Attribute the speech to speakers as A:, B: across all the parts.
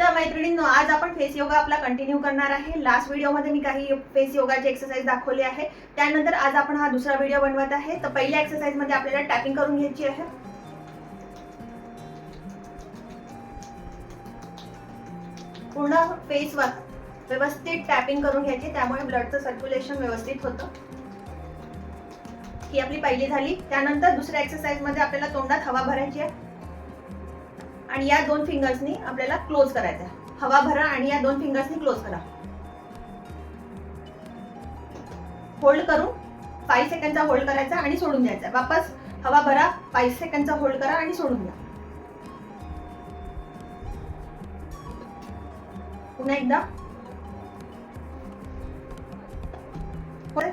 A: तर मैत्रिणींनो आज आपण फेस योगा आपला कंटिन्यू करणार आहे. लास्ट व्हिडिओमध्ये मी काही फेस योगाचे एक्सरसाइज दाखवले आहे. त्यानंतर आज आपण हा दुसरा व्हिडिओ बनवत आहे. तर पहिल्या एक्सरसाइजमध्ये आपल्याला टॅपिंग करून घ्यायची आहे. पूर्ण फेसवर व्यवस्थित टॅपिंग करून घ्यायची. त्यामुळे ब्लडचं सर्क्युलेशन व्यवस्थित होतं. ही आपली पहिली झाली. त्यानंतर दुसऱ्या एक्सरसाइजमध्ये आपल्याला तोंडात हवा भरायची आहे. आणि या दोन फिंगर्सनी आपल्याला क्लोज करायचं आहे हवा भरा आणि या दोन फिंगर्सनी क्लोज करा. होल्ड करून फाईव्ह सेकंडचा होल्ड करायचा आणि सोडून द्यायचा. वापस हवा भरा फाईव्ह सेकंडचा होल्ड करा आणि सोडून द्या. पुन्हा एकदा.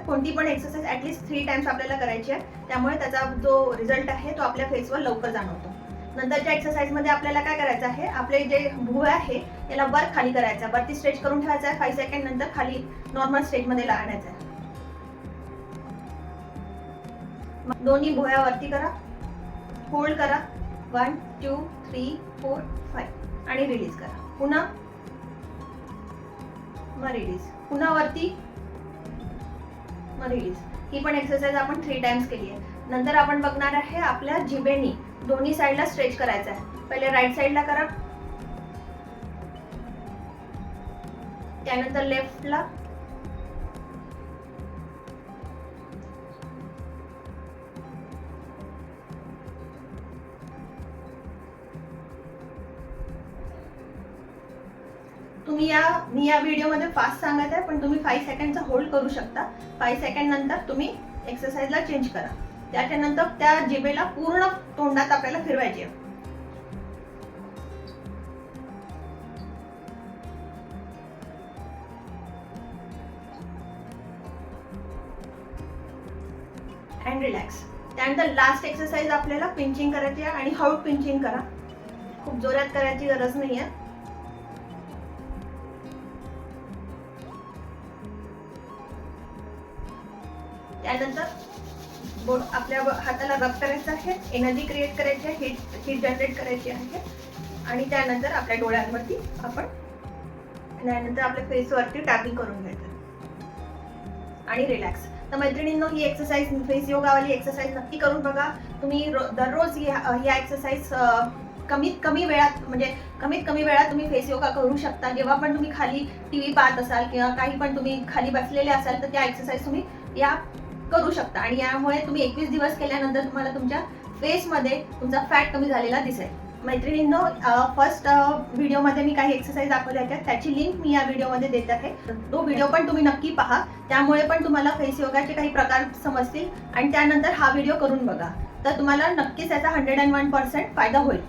A: कोणती पण एक्सरसाइज ऍटलीस्ट थ्री टाइम्स आपल्याला करायची आहे. त्यामुळे त्याचा जो रिझल्ट आहे तो आपल्या फेसवर लवकर जाणवतो. नंतरच्या एक्सरसाइजमध्ये आपल्याला काय करायचं आहे? आपले जे भुवया आहे याला वर खाली करायचं आहे. वरती स्ट्रेच करून ठेवायचा आहे. फाईव्ह सेकंड नंतर खाली नॉर्मल स्ट्रेचमध्ये मध्ये आहे. मग दोन्ही भुवया वरती करा. होल्ड करा. One two three four five आणि रिलीज करा. पुन्हा मग रिलीज पुन्हा वरती मग रिलीज ही पण एक्सरसाइज आपण थ्री टाइम्स केली आहे. नंतर आपण बघणार आहे आपल्या जिबेनी दोन्ही साईडला स्ट्रेच करायचा आहे. पहिले राईट साईडला करा. त्यानंतर लेफ्टला तुम्ही या मी या व्हिडिओमध्ये फास्ट सांगत आहे पण तुम्ही फाईव्ह सेकंडचा होल्ड करू शकता. फाईव्ह सेकंड नंतर तुम्ही एक्सरसाइजला चेंज करा. त्याच्यानंतर त्या जिभेला पूर्ण तोंडात आपल्याला फिरवायची अँड रिलॅक्स त्यानंतर लास्ट एक्सरसाइज आपल्याला पिंचिंग करायची आहे आणि हळू पिंचिंग करा. खूप जोरात करायची गरज नाही आहे त्यानंतर बोट आपल्या हाताला रब करायचं आहे एनर्जी क्रिएट करायची आहे हीट हीट जनरेट करायची आहे. आणि त्यानंतर आपल्या डोळ्यांवरती आपण त्यानंतर आपल्या फेसवरती टॅपिंग करून घ्यायचं. आणि रिलॅक्स तर मैत्रिणींनो ही एक्सरसाइज फेस योगावाली एक्सरसाइज नक्की करून बघा. तुम्ही दररोज ह्या ह्या एक्सरसाइज कमीत कमी वेळात म्हणजे कमीत कमी वेळात तुम्ही फेस योगा करू शकता. जेव्हा पण तुम्ही खाली टी व्ही पाहत असाल किंवा काही पण तुम्ही खाली बसलेले असाल तर त्या एक्सरसाइज तुम्ही या करू शकता. आणि यामुळे तुम्ही एकवीस दिवस केल्यानंतर तुम्हाला तुमच्या फेसमध्ये तुमचा फॅट कमी झालेला दिसेल. मैत्रिणींनो फर्स्ट व्हिडिओमध्ये मी काही एक्सरसाइज दाखवल्या होत्या त्याची लिंक मी या व्हिडिओमध्ये देत आहे. तो व्हिडिओ पण तुम्ही नक्की पहा. त्यामुळे पण तुम्हाला फेस योगाचे काही प्रकार समजतील. आणि त्यानंतर हा व्हिडिओ करून बघा. तर तुम्हाला नक्कीच याचा हंड्रेड अँड वन पर्सेंट फायदा होईल.